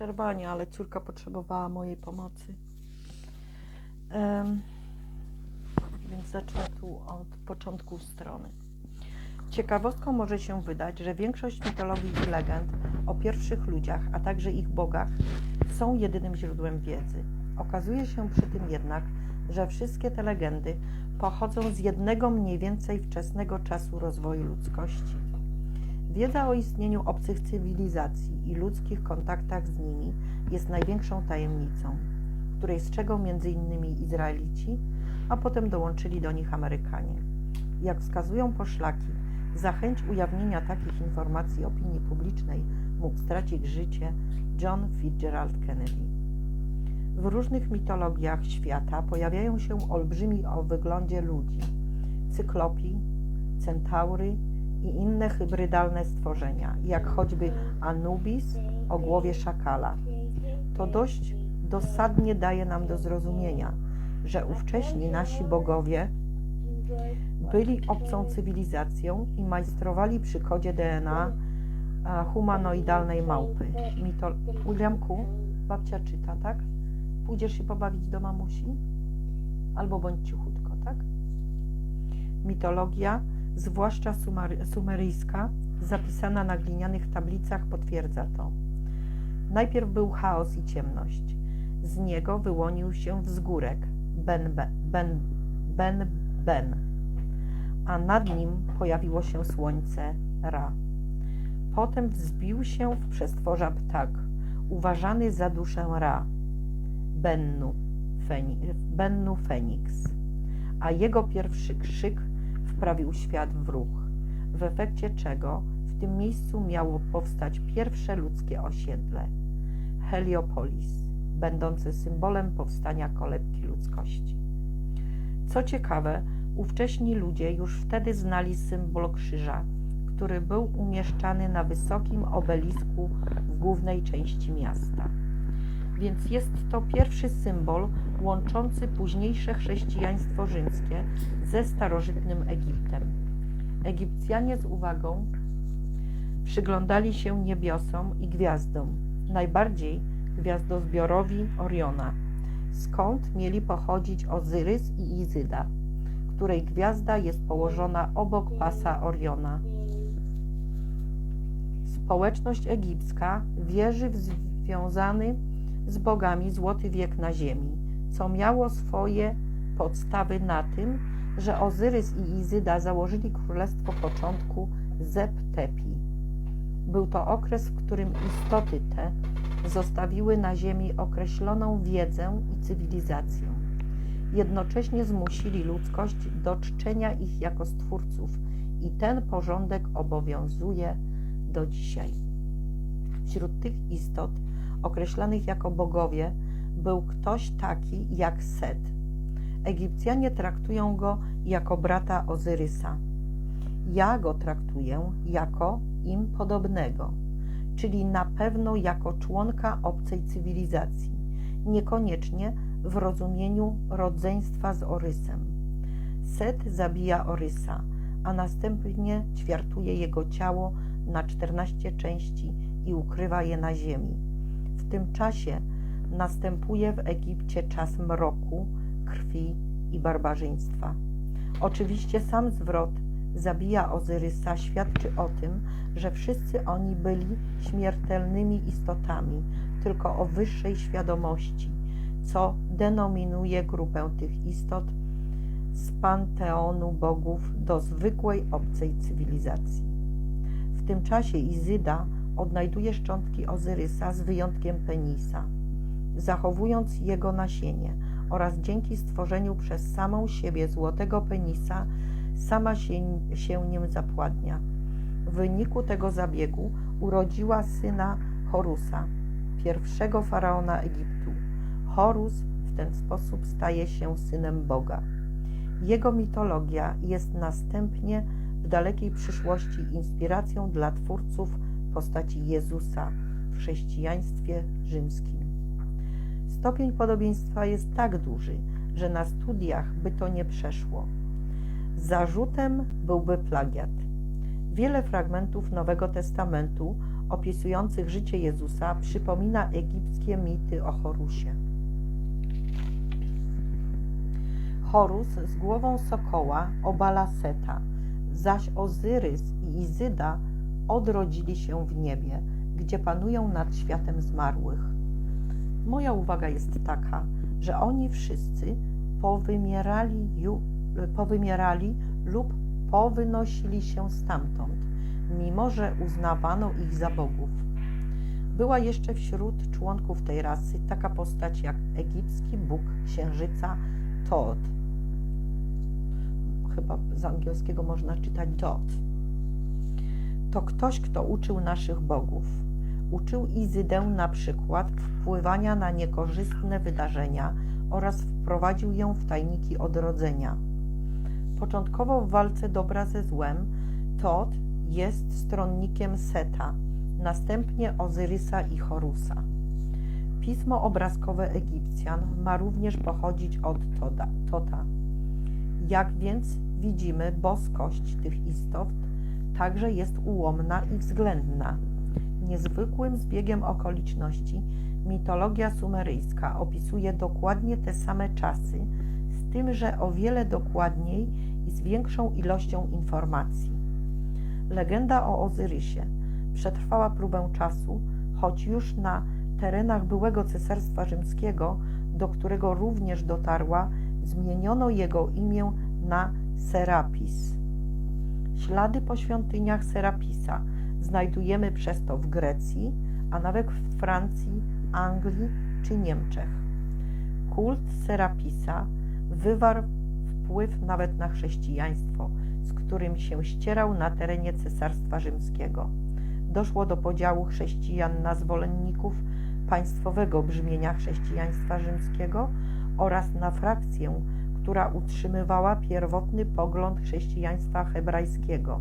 przerwanie, ale córka potrzebowała mojej pomocy. Em, więc zacznę tu od początku strony. Ciekawostką może się wydać, że większość mitologii i legend o pierwszych ludziach, a także ich bogach są jedynym źródłem wiedzy. Okazuje się przy tym jednak, że wszystkie te legendy pochodzą z jednego mniej więcej wczesnego czasu rozwoju ludzkości. Wiedza o istnieniu obcych cywilizacji i ludzkich kontaktach z nimi jest największą tajemnicą, której strzegą m.in. Izraelici, a potem dołączyli do nich Amerykanie. Jak wskazują poszlaki, za chęć ujawnienia takich informacji opinii publicznej mógł stracić życie John Fitzgerald Kennedy. W różnych mitologiach świata pojawiają się olbrzymi o wyglądzie ludzi, cyklopi, centaury i inne hybrydalne stworzenia, jak choćby Anubis o głowie szakala. To dość dosadnie daje nam do zrozumienia, że ówcześni nasi bogowie byli obcą cywilizacją i majstrowali przy kodzie DNA a, humanoidalnej małpy. Mito... Williamku, babcia czyta, tak? Pójdziesz się pobawić do mamusi? Albo bądź cichutko, tak? Mitologia, zwłaszcza sumeryjska, zapisana na glinianych tablicach, potwierdza to. Najpierw był chaos i ciemność. Z niego wyłonił się wzgórek, Ben, ben, ben, ben a nad nim pojawiło się słońce Ra. Potem wzbił się w przestworza ptak, uważany za duszę Ra, Bennu, Feni, Bennu Feniks, a jego pierwszy krzyk wprawił świat w ruch, w efekcie czego w tym miejscu miało powstać pierwsze ludzkie osiedle Heliopolis, będące symbolem powstania kolebki ludzkości. Co ciekawe, ówcześni ludzie już wtedy znali symbol krzyża, który był umieszczany na wysokim obelisku w głównej części miasta. Więc jest to pierwszy symbol łączący późniejsze chrześcijaństwo rzymskie ze starożytnym Egiptem. Egipcjanie z uwagą przyglądali się niebiosom i gwiazdom, najbardziej gwiazdozbiorowi Oriona, skąd mieli pochodzić Ozyrys i Izyda, której gwiazda jest położona obok pasa Oriona. Społeczność egipska wierzy w związany z bogami złoty wiek na ziemi, co miało swoje podstawy na tym, że Ozyrys i Izyda założyli królestwo początku Zep-Tepi. Był to okres, w którym istoty te zostawiły na ziemi określoną wiedzę i cywilizację. Jednocześnie zmusili ludzkość do czczenia ich jako stwórców i ten porządek obowiązuje do dzisiaj. Wśród tych istot określanych jako bogowie był ktoś taki jak Set. Egipcjanie traktują go jako brata Ozyrysa. Ja go traktuję jako im podobnego, czyli na pewno jako członka obcej cywilizacji, niekoniecznie w rozumieniu rodzeństwa z Orysem. Set zabija Orysa, a następnie ćwiartuje jego ciało na 14 części i ukrywa je na ziemi. Tym czasie następuje w Egipcie czas mroku, krwi i barbarzyństwa. Oczywiście sam zwrot zabija Ozyrysa świadczy o tym, że wszyscy oni byli śmiertelnymi istotami, tylko o wyższej świadomości, co denominuje grupę tych istot z panteonu bogów do zwykłej obcej cywilizacji. W tym czasie Izyda odnajduje szczątki Ozyrysa z wyjątkiem penisa, zachowując jego nasienie oraz dzięki stworzeniu przez samą siebie złotego penisa sama się, się nim zapładnia. W wyniku tego zabiegu urodziła syna Horusa, pierwszego faraona Egiptu. Horus w ten sposób staje się synem Boga. Jego mitologia jest następnie w dalekiej przyszłości inspiracją dla twórców postaci Jezusa w chrześcijaństwie rzymskim. Stopień podobieństwa jest tak duży, że na studiach by to nie przeszło. Zarzutem byłby plagiat. Wiele fragmentów Nowego Testamentu opisujących życie Jezusa przypomina egipskie mity o Horusie. Horus z głową sokoła obala Seta, zaś Ozyrys i Izyda odrodzili się w niebie, gdzie panują nad światem zmarłych. Moja uwaga jest taka, że oni wszyscy powymierali, powymierali lub powynosili się stamtąd, mimo że uznawano ich za bogów. Była jeszcze wśród członków tej rasy taka postać jak egipski bóg księżyca Todd. Chyba z angielskiego można czytać Dot. To ktoś, kto uczył naszych bogów. Uczył Izydę na przykład wpływania na niekorzystne wydarzenia oraz wprowadził ją w tajniki odrodzenia. Początkowo w walce dobra ze złem Tod jest stronnikiem Seta, następnie Ozyrysa i Horusa. Pismo obrazkowe Egipcjan ma również pochodzić od Toda, Tota. Jak więc widzimy, boskość tych istot także jest ułomna i względna. Niezwykłym zbiegiem okoliczności mitologia sumeryjska opisuje dokładnie te same czasy, z tym, że o wiele dokładniej i z większą ilością informacji. Legenda o Ozyrysie przetrwała próbę czasu, choć już na terenach byłego Cesarstwa Rzymskiego, do którego również dotarła, zmieniono jego imię na Serapis. Ślady po świątyniach Serapisa znajdujemy przez to w Grecji, a nawet w Francji, Anglii czy Niemczech. Kult Serapisa wywarł wpływ nawet na chrześcijaństwo, z którym się ścierał na terenie Cesarstwa Rzymskiego. Doszło do podziału chrześcijan na zwolenników państwowego brzmienia chrześcijaństwa rzymskiego oraz na frakcję, która utrzymywała pierwotny pogląd chrześcijaństwa hebrajskiego,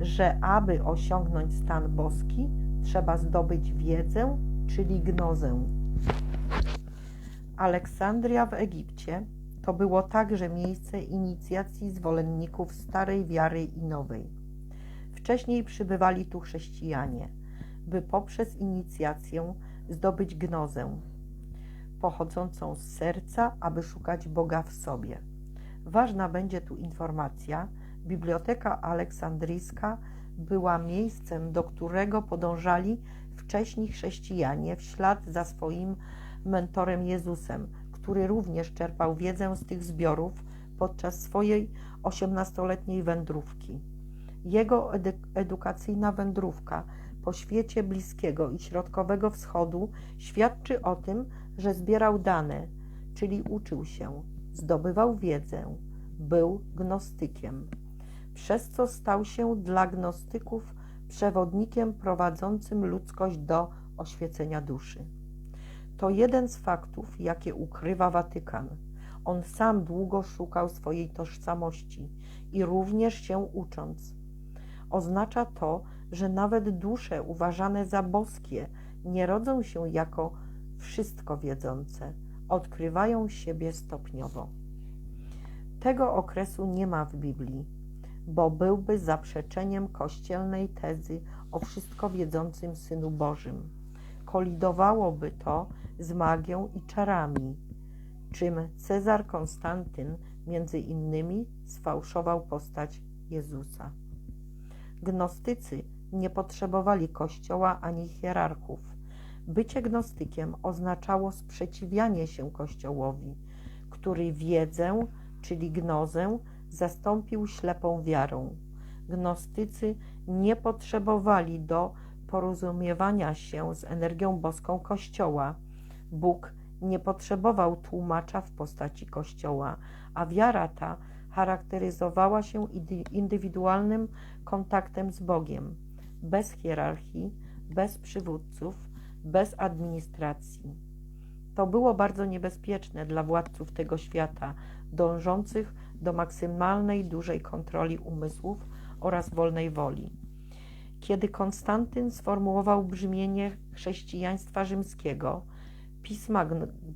że aby osiągnąć stan boski, trzeba zdobyć wiedzę, czyli gnozę. Aleksandria w Egipcie to było także miejsce inicjacji zwolenników starej wiary i nowej. Wcześniej przybywali tu chrześcijanie, by poprzez inicjację zdobyć gnozę, pochodzącą z serca, aby szukać Boga w sobie. Ważna będzie tu informacja, Biblioteka Aleksandryjska była miejscem, do którego podążali wcześni chrześcijanie w ślad za swoim mentorem Jezusem, który również czerpał wiedzę z tych zbiorów podczas swojej osiemnastoletniej wędrówki. Jego edukacyjna wędrówka po świecie Bliskiego i Środkowego Wschodu świadczy o tym, że zbierał dane, czyli uczył się, zdobywał wiedzę, był gnostykiem, przez co stał się dla gnostyków przewodnikiem prowadzącym ludzkość do oświecenia duszy. To jeden z faktów, jakie ukrywa Watykan. On sam długo szukał swojej tożsamości i również się ucząc. Oznacza to, że nawet dusze uważane za boskie nie rodzą się jako wszystko wiedzące, odkrywają siebie stopniowo. Tego okresu nie ma w Biblii, bo byłby zaprzeczeniem kościelnej tezy o wszystko wiedzącym Synu Bożym. Kolidowałoby to z magią i czarami, czym Cezar Konstantyn między innymi sfałszował postać Jezusa. Gnostycy nie potrzebowali kościoła ani hierarchów. Bycie gnostykiem oznaczało sprzeciwianie się kościołowi, który wiedzę, czyli gnozę, zastąpił ślepą wiarą. Gnostycy nie potrzebowali do porozumiewania się z energią boską Kościoła. Bóg nie potrzebował tłumacza w postaci Kościoła, a wiara ta charakteryzowała się indywidualnym kontaktem z Bogiem, bez hierarchii, bez przywódców, bez administracji. To było bardzo niebezpieczne dla władców tego świata, dążących do maksymalnej dużej kontroli umysłów oraz wolnej woli. Kiedy Konstantyn sformułował brzmienie chrześcijaństwa rzymskiego, pisma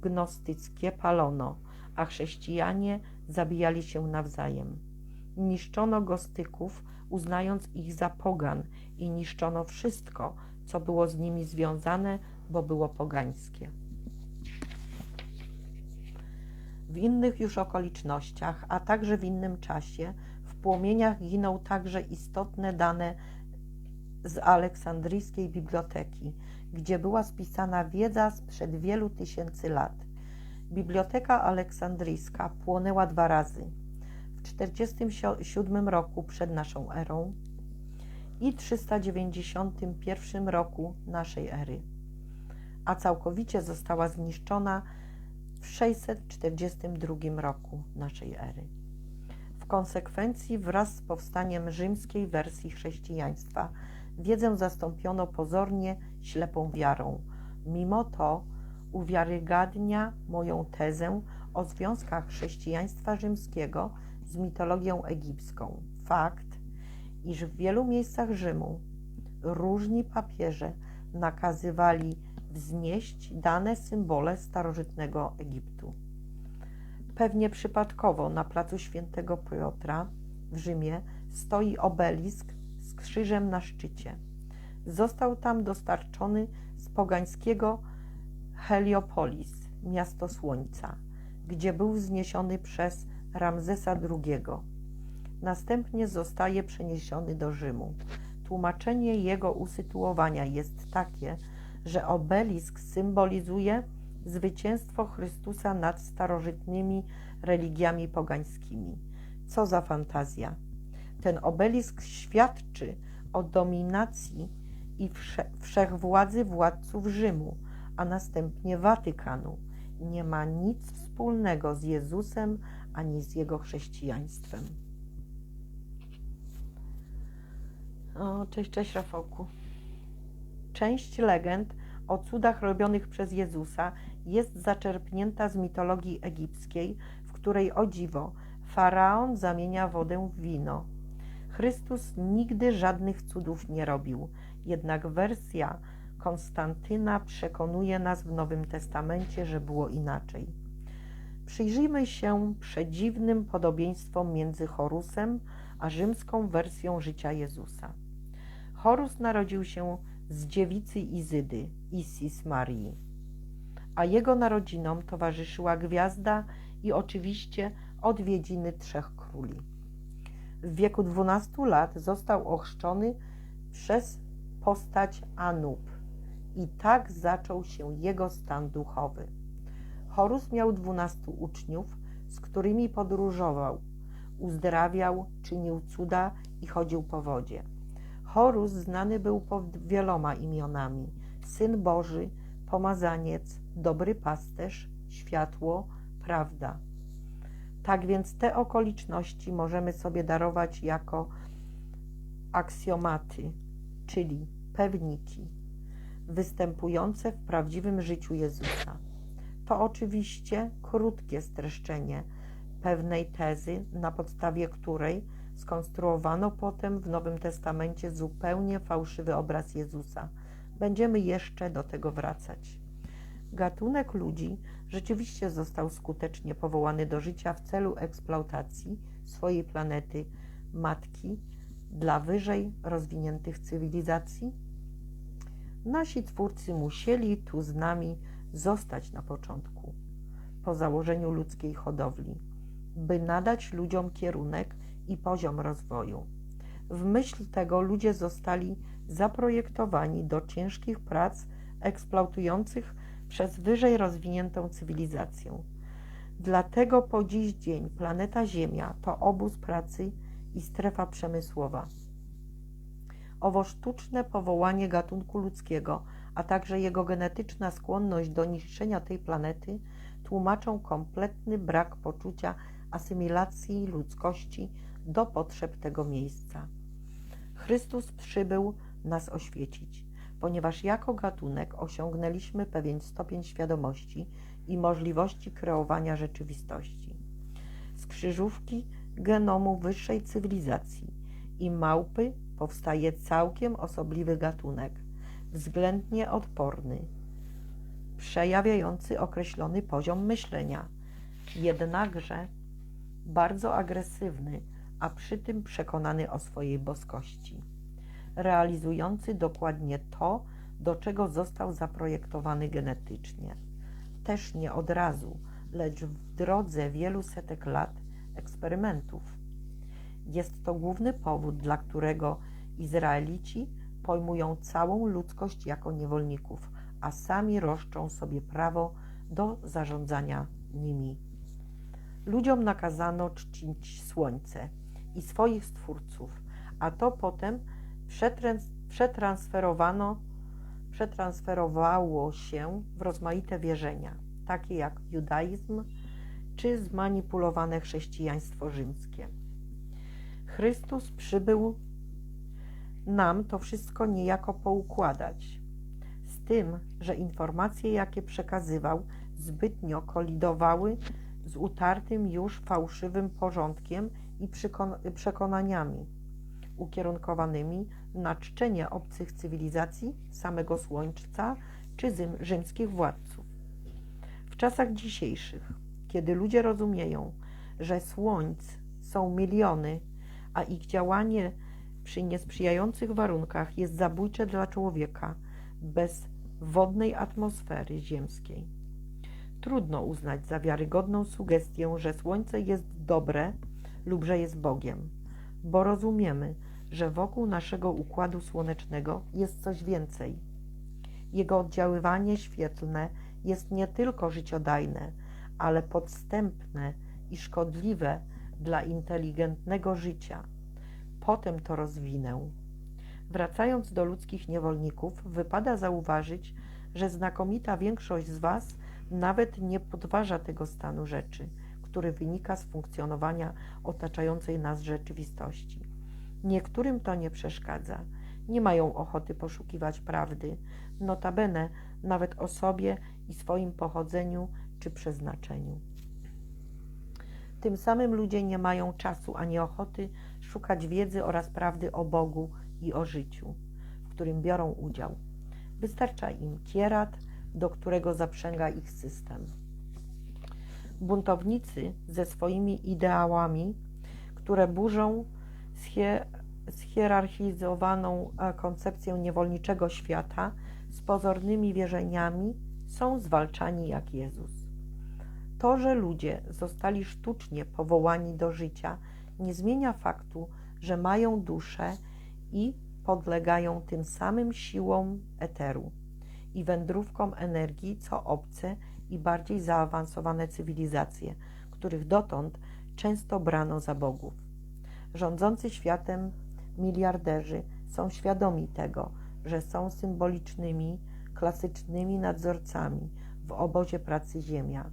gnostyckie palono, a chrześcijanie zabijali się nawzajem. Niszczono gostyków uznając ich za pogan i niszczono wszystko, co było z nimi związane, bo było pogańskie. W innych już okolicznościach, a także w innym czasie, w płomieniach giną także istotne dane z aleksandryjskiej biblioteki, gdzie była spisana wiedza sprzed wielu tysięcy lat. Biblioteka aleksandryjska płonęła dwa razy w 47 roku przed naszą erą i 391 roku naszej ery, a całkowicie została zniszczona w 642 roku naszej ery. W konsekwencji wraz z powstaniem rzymskiej wersji chrześcijaństwa wiedzę zastąpiono pozornie ślepą wiarą. Mimo to uwiarygadnia moją tezę o związkach chrześcijaństwa rzymskiego z mitologią egipską. Fakt, iż w wielu miejscach Rzymu różni papieże nakazywali wznieść dane symbole starożytnego Egiptu. Pewnie przypadkowo na placu Świętego Piotra w Rzymie stoi obelisk z krzyżem na szczycie. Został tam dostarczony z pogańskiego Heliopolis, miasto słońca, gdzie był wzniesiony przez Ramzesa II. Następnie zostaje przeniesiony do Rzymu. Tłumaczenie jego usytuowania jest takie, że obelisk symbolizuje zwycięstwo Chrystusa nad starożytnymi religiami pogańskimi. Co za fantazja! Ten obelisk świadczy o dominacji i wsze wszechwładzy władców Rzymu, a następnie Watykanu. Nie ma nic wspólnego z Jezusem ani z jego chrześcijaństwem. O, cześć, cześć Rafałku. Część legend o cudach robionych przez Jezusa jest zaczerpnięta z mitologii egipskiej, w której o dziwo faraon zamienia wodę w wino. Chrystus nigdy żadnych cudów nie robił, jednak wersja Konstantyna przekonuje nas w Nowym Testamencie, że było inaczej. Przyjrzyjmy się przedziwnym podobieństwom między Horusem a rzymską wersją życia Jezusa. Horus narodził się z dziewicy Izydy, Isis Marii, a jego narodzinom towarzyszyła gwiazda i oczywiście odwiedziny trzech króli. W wieku 12 lat został ochrzczony przez postać Anub i tak zaczął się jego stan duchowy. Horus miał dwunastu uczniów, z którymi podróżował, uzdrawiał, czynił cuda i chodził po wodzie. Horus znany był pod wieloma imionami: Syn Boży, Pomazaniec, Dobry Pasterz, Światło, Prawda. Tak więc te okoliczności możemy sobie darować jako aksjomaty, czyli pewniki, występujące w prawdziwym życiu Jezusa. To oczywiście krótkie streszczenie pewnej tezy, na podstawie której skonstruowano potem w Nowym Testamencie zupełnie fałszywy obraz Jezusa. Będziemy jeszcze do tego wracać. Gatunek ludzi rzeczywiście został skutecznie powołany do życia w celu eksploatacji swojej planety matki dla wyżej rozwiniętych cywilizacji? Nasi twórcy musieli tu z nami zostać na początku, po założeniu ludzkiej hodowli, by nadać ludziom kierunek i poziom rozwoju. W myśl tego ludzie zostali zaprojektowani do ciężkich prac eksploatujących przez wyżej rozwiniętą cywilizację. Dlatego po dziś dzień planeta Ziemia to obóz pracy i strefa przemysłowa. Owo sztuczne powołanie gatunku ludzkiego, a także jego genetyczna skłonność do niszczenia tej planety tłumaczą kompletny brak poczucia asymilacji ludzkości do potrzeb tego miejsca. Chrystus przybył nas oświecić, ponieważ jako gatunek osiągnęliśmy pewien stopień świadomości i możliwości kreowania rzeczywistości. Z krzyżówki genomu wyższej cywilizacji i małpy powstaje całkiem osobliwy gatunek, względnie odporny, przejawiający określony poziom myślenia, jednakże bardzo agresywny, a przy tym przekonany o swojej boskości, realizujący dokładnie to, do czego został zaprojektowany genetycznie. Też nie od razu, lecz w drodze wielu setek lat eksperymentów. Jest to główny powód, dla którego Izraelici pojmują całą ludzkość jako niewolników, a sami roszczą sobie prawo do zarządzania nimi. Ludziom nakazano czcić słońce i swoich stwórców, a to potem przetransferowano, przetransferowało się w rozmaite wierzenia, takie jak judaizm czy zmanipulowane chrześcijaństwo rzymskie. Chrystus przybył nam to wszystko niejako poukładać, z tym, że informacje, jakie przekazywał, zbytnio kolidowały z utartym już fałszywym porządkiem i przekonaniami ukierunkowanymi na czczenie obcych cywilizacji, samego Słońca czy rzymskich władców. W czasach dzisiejszych, kiedy ludzie rozumieją, że słońc są miliony, a ich działanie przy niesprzyjających warunkach jest zabójcze dla człowieka bez wodnej atmosfery ziemskiej. Trudno uznać za wiarygodną sugestię, że Słońce jest dobre lub że jest Bogiem, bo rozumiemy, że wokół naszego układu słonecznego jest coś więcej. Jego oddziaływanie świetlne jest nie tylko życiodajne, ale podstępne i szkodliwe dla inteligentnego życia. Potem to rozwinę. Wracając do ludzkich niewolników, wypada zauważyć, że znakomita większość z Was nawet nie podważa tego stanu rzeczy, który wynika z funkcjonowania otaczającej nas rzeczywistości. Niektórym to nie przeszkadza. Nie mają ochoty poszukiwać prawdy, notabene nawet o sobie i swoim pochodzeniu czy przeznaczeniu. Tym samym ludzie nie mają czasu ani ochoty szukać wiedzy oraz prawdy o Bogu i o życiu, w którym biorą udział. Wystarcza im kierat, do którego zaprzęga ich system. Buntownicy ze swoimi ideałami, które burzą schierarchizowaną e, koncepcję niewolniczego świata z pozornymi wierzeniami, są zwalczani jak Jezus. To, że ludzie zostali sztucznie powołani do życia, nie zmienia faktu, że mają duszę i podlegają tym samym siłom eteru i wędrówkom energii, co obce i bardziej zaawansowane cywilizacje, których dotąd często brano za bogów. Rządzący światem miliarderzy są świadomi tego, że są symbolicznymi, klasycznymi nadzorcami w obozie pracy Ziemia,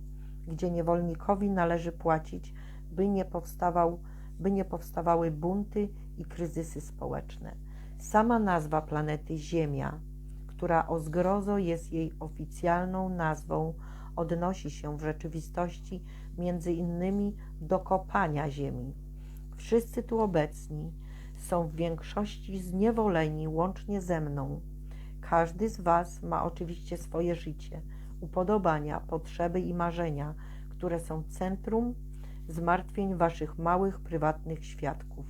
gdzie niewolnikowi należy płacić, by nie, powstawał, by nie powstawały bunty i kryzysy społeczne. Sama nazwa planety Ziemia która o zgrozo jest jej oficjalną nazwą, odnosi się w rzeczywistości między innymi do kopania ziemi. Wszyscy tu obecni są w większości zniewoleni łącznie ze mną. Każdy z Was ma oczywiście swoje życie, upodobania, potrzeby i marzenia, które są centrum zmartwień Waszych małych, prywatnych świadków.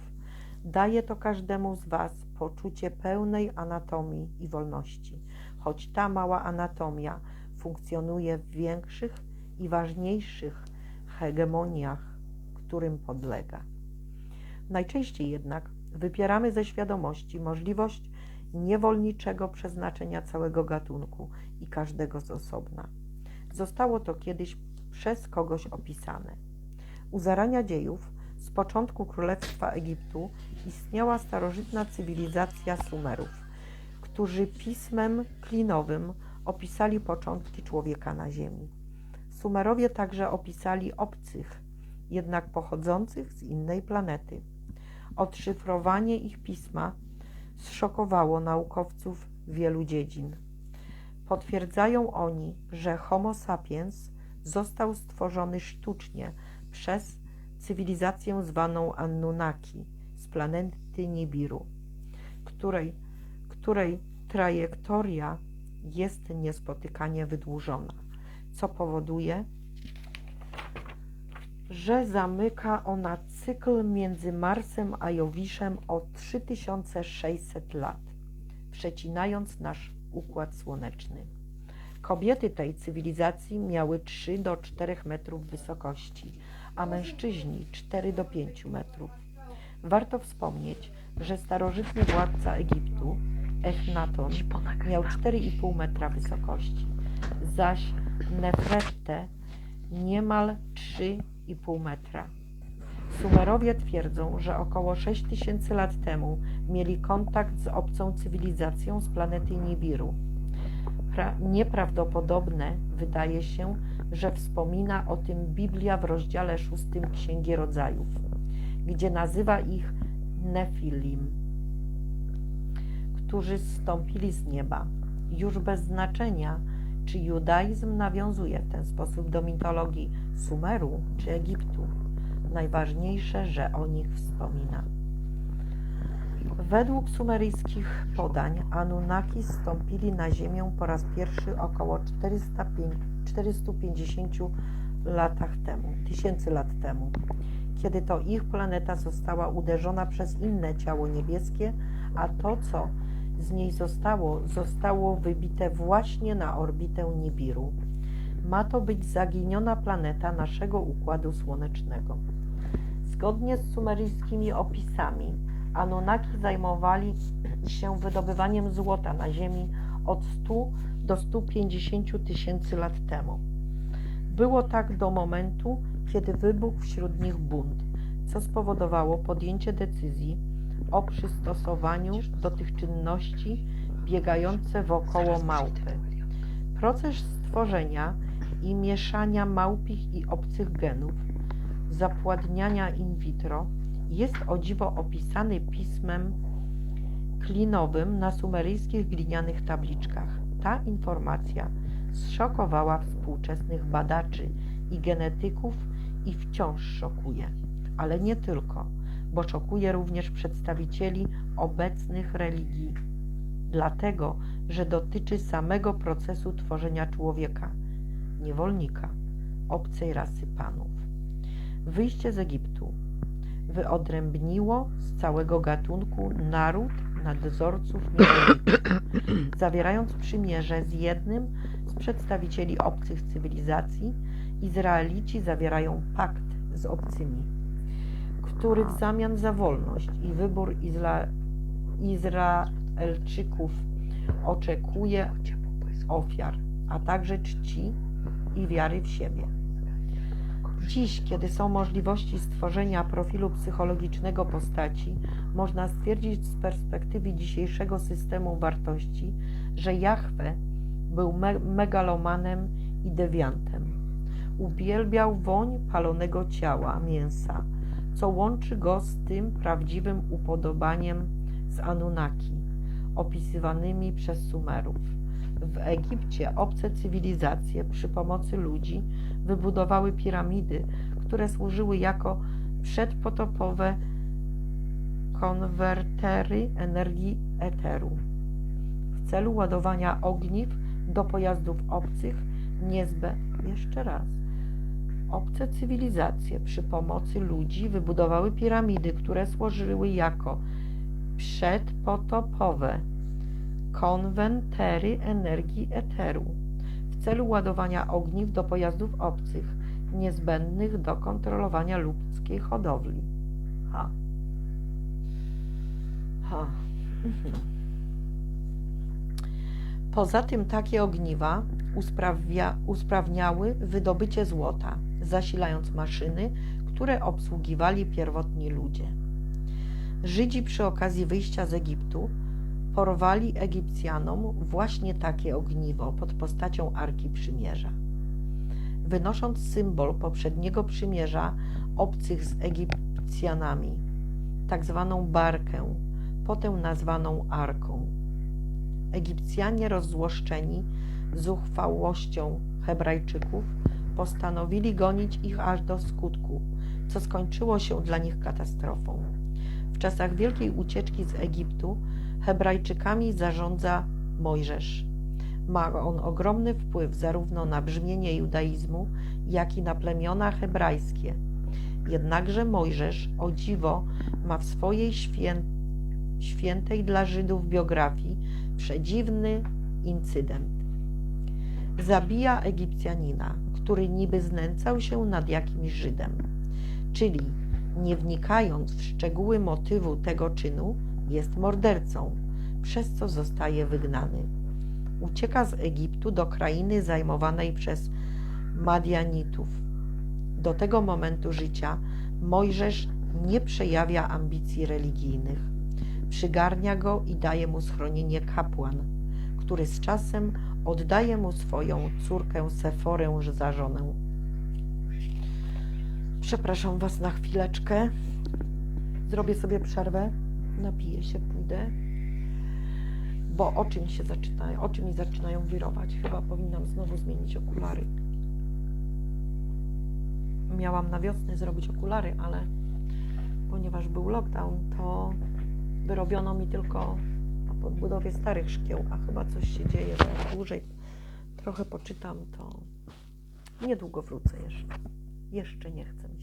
Daje to każdemu z Was poczucie pełnej anatomii i wolności, choć ta mała anatomia funkcjonuje w większych i ważniejszych hegemoniach, którym podlega. Najczęściej jednak wypieramy ze świadomości możliwość niewolniczego przeznaczenia całego gatunku i każdego z osobna. Zostało to kiedyś przez kogoś opisane. U zarania dziejów z początku Królestwa Egiptu istniała starożytna cywilizacja Sumerów, którzy pismem klinowym opisali początki człowieka na Ziemi. Sumerowie także opisali obcych, jednak pochodzących z innej planety. Odszyfrowanie ich pisma zszokowało naukowców wielu dziedzin. Potwierdzają oni, że Homo sapiens został stworzony sztucznie przez cywilizację zwaną Anunnaki z planety Nibiru, której, której trajektoria jest niespotykanie wydłużona, co powoduje, że zamyka ona cykl między Marsem a Jowiszem o 3600 lat, przecinając nasz układ słoneczny. Kobiety tej cywilizacji miały 3 do 4 metrów wysokości, a mężczyźni 4 do 5 metrów. Warto wspomnieć, że starożytny władca Egiptu, Echnaton, miał 4,5 metra wysokości, zaś Nefertę niemal 3,5 metra. Sumerowie twierdzą, że około 6000 lat temu mieli kontakt z obcą cywilizacją z planety Nibiru. Pra nieprawdopodobne wydaje się, że wspomina o tym Biblia w rozdziale 6 Księgi Rodzajów, gdzie nazywa ich Nefilim, którzy zstąpili z nieba. Już bez znaczenia, czy judaizm nawiązuje w ten sposób do mitologii Sumeru czy Egiptu. Najważniejsze, że o nich wspomina. Według sumeryjskich podań Anunnaki stąpili na Ziemię po raz pierwszy około 405, 450 latach temu, tysięcy lat temu, kiedy to ich planeta została uderzona przez inne ciało niebieskie, a to, co z niej zostało, zostało wybite właśnie na orbitę Nibiru. Ma to być zaginiona planeta naszego Układu Słonecznego. Zgodnie z sumeryjskimi opisami, Anunnaki zajmowali się wydobywaniem złota na Ziemi od 100 do 150 tysięcy lat temu. Było tak do momentu, kiedy wybuchł wśród nich bunt, co spowodowało podjęcie decyzji o przystosowaniu do tych czynności biegające wokoło małpy. Proces stworzenia i mieszania małpich i obcych genów, zapładniania in vitro jest o dziwo opisany pismem klinowym na sumeryjskich glinianych tabliczkach. Ta informacja zszokowała współczesnych badaczy i genetyków i wciąż szokuje, ale nie tylko, bo szokuje również przedstawicieli obecnych religii, dlatego, że dotyczy samego procesu tworzenia człowieka, niewolnika, obcej rasy panów. Wyjście z Egiptu wyodrębniło z całego gatunku naród nadzorców zawierając przymierze z jednym z przedstawicieli obcych cywilizacji, Izraelici zawierają pakt z obcymi, który w zamian za wolność i wybór Izra Izraelczyków oczekuje ofiar, a także czci i wiary w siebie. Dziś, kiedy są możliwości stworzenia profilu psychologicznego postaci, można stwierdzić z perspektywy dzisiejszego systemu wartości, że Jahwe był me megalomanem i dewiantem. Uwielbiał woń palonego ciała, mięsa, co łączy go z tym prawdziwym upodobaniem z Anunnaki, opisywanymi przez Sumerów. W Egipcie obce cywilizacje przy pomocy ludzi wybudowały piramidy, które służyły jako przedpotopowe konwertery energii eteru. W celu ładowania ogniw do pojazdów obcych niezbę jeszcze raz. Obce cywilizacje przy pomocy ludzi wybudowały piramidy, które służyły jako przedpotopowe konwentery energii eteru w celu ładowania ogniw do pojazdów obcych, niezbędnych do kontrolowania ludzkiej hodowli. Ha. Ha. Mhm. Poza tym takie ogniwa usprawia, usprawniały wydobycie złota, zasilając maszyny, które obsługiwali pierwotni ludzie. Żydzi przy okazji wyjścia z Egiptu porwali Egipcjanom właśnie takie ogniwo pod postacią Arki Przymierza. Wynosząc symbol poprzedniego przymierza obcych z Egipcjanami, tak zwaną barkę, potem nazwaną Arką. Egipcjanie rozzłoszczeni zuchwałością Hebrajczyków postanowili gonić ich aż do skutku, co skończyło się dla nich katastrofą. W czasach wielkiej ucieczki z Egiptu Hebrajczykami zarządza Mojżesz. Ma on ogromny wpływ zarówno na brzmienie judaizmu, jak i na plemiona hebrajskie. Jednakże Mojżesz, o dziwo, ma w swojej świę... świętej dla Żydów biografii przedziwny incydent. Zabija Egipcjanina, który niby znęcał się nad jakimś Żydem. Czyli, nie wnikając w szczegóły motywu tego czynu, jest mordercą, przez co zostaje wygnany. Ucieka z Egiptu do krainy zajmowanej przez Madianitów. Do tego momentu życia Mojżesz nie przejawia ambicji religijnych. Przygarnia go i daje mu schronienie kapłan, który z czasem oddaje mu swoją córkę Seforę za żonę. Przepraszam Was na chwileczkę. Zrobię sobie przerwę, napiję się, pójdę, bo oczy mi się zaczynają, oczy mi zaczynają wirować. Chyba powinnam znowu zmienić okulary. Miałam na wiosnę zrobić okulary, ale ponieważ był lockdown, to wyrobiono mi tylko na podbudowie starych szkieł, a chyba coś się dzieje, że jak dłużej trochę poczytam, to niedługo wrócę jeszcze. Jeszcze nie chce mi